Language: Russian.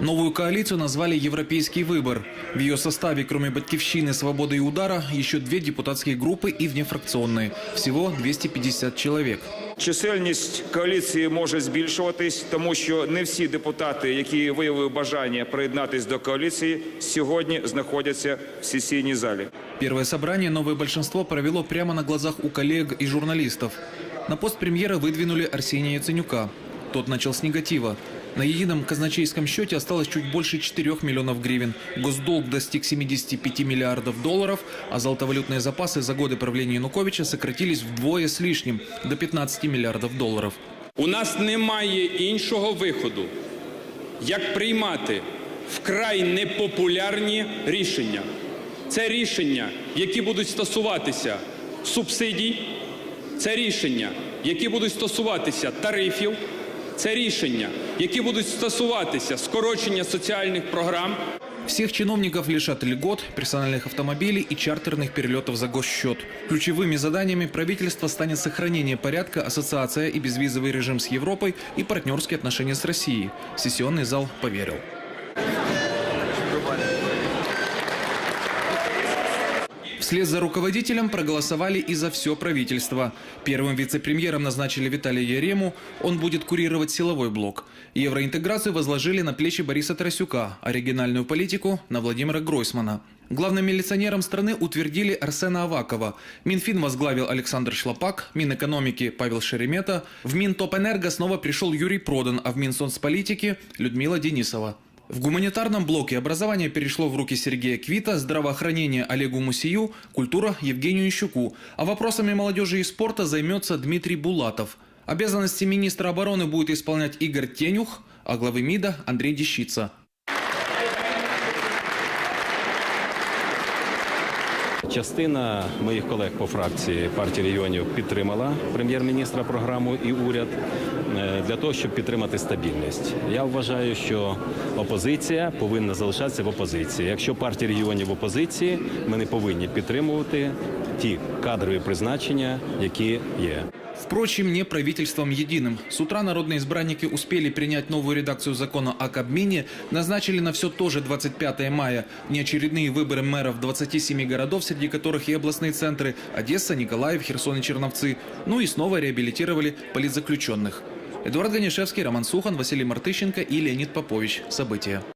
Новую коалицию назвали «Европейский выбор». В ее составе, кроме «Батькивщины», «Свободы и удара», еще две депутатские группы и внефракционные. Всего 250 человек. Чисельність коаліції може збільшуватись, тому що не всі депутати, які виявили бажання приєднатись до коаліції, сьогодні знаходяться в сесійній залі. Первое собрание новое большинство провело прямо на глазах у коллег и журналистов. На пост премьера выдвинули Арсения Яценюка. Тот начал с негатива. На едином казначейском счете осталось чуть больше 4 миллионов гривен. Госдолг достиг 75 миллиардов долларов, а золотовалютные запасы за годы правления Януковича сократились вдвое с лишним – до 15 миллиардов долларов. У нас немає іншого виходу, як приймати вкрай непопулярні рішення. Це рішення, які будуть стосуватися субсидій, це рішення, які будуть стосуватися тарифів, це рішення, які будуть стосуватися скорочення соціальних програм. Всех чиновников лишат льгот, персональных автомобилей и чартерных перелетов за госсчет. Ключевыми заданиями правительства станет сохранение порядка, ассоциация и безвизовый режим с Европой и партнерские отношения с Россией. Сессионный зал поверил. Вслед за руководителем проголосовали и за все правительство. Первым вице-премьером назначили Виталия Ярему, он будет курировать силовой блок. Евроинтеграцию возложили на плечи Бориса Тарасюка, а региональную политику – на Владимира Гройсмана. Главным милиционером страны утвердили Арсена Авакова. Минфин возглавил Александр Шлопак, Минэкономики – Павел Шеремета. В Минтопэнерго снова пришел Юрий Продан, а в Минсоцполитики – Людмила Денисова. В гуманитарном блоке образование перешло в руки Сергея Квита, здравоохранение Олегу Мусию, культура Евгению Ищуку, а вопросами молодежи и спорта займется Дмитрий Булатов. Обязанности министра обороны будет исполнять Игорь Тенюх, а главы МИДа Андрей Дещица. Частина моїх колег по фракції партії регіонів підтримала прем'єр-міністра програму і уряд е, для того, щоб підтримати стабільність. Я вважаю, що опозиція повинна залишатися в опозиції. Якщо партія регіонів в опозиції, ми не повинні підтримувати ті кадрові призначення, які є. Впрочем, не правительством единым. С утра народные избранники успели принять новую редакцию закона о Кабмине, назначили на все тоже 25 мая неочередные выборы мэров 27 городов, среди которых и областные центры Одесса, Николаев, Херсон и Черновцы. Ну и снова реабилитировали политзаключенных. Эдуард Ганишевский, Роман Сухан, Василий Мартыщенко и Леонид Попович. События.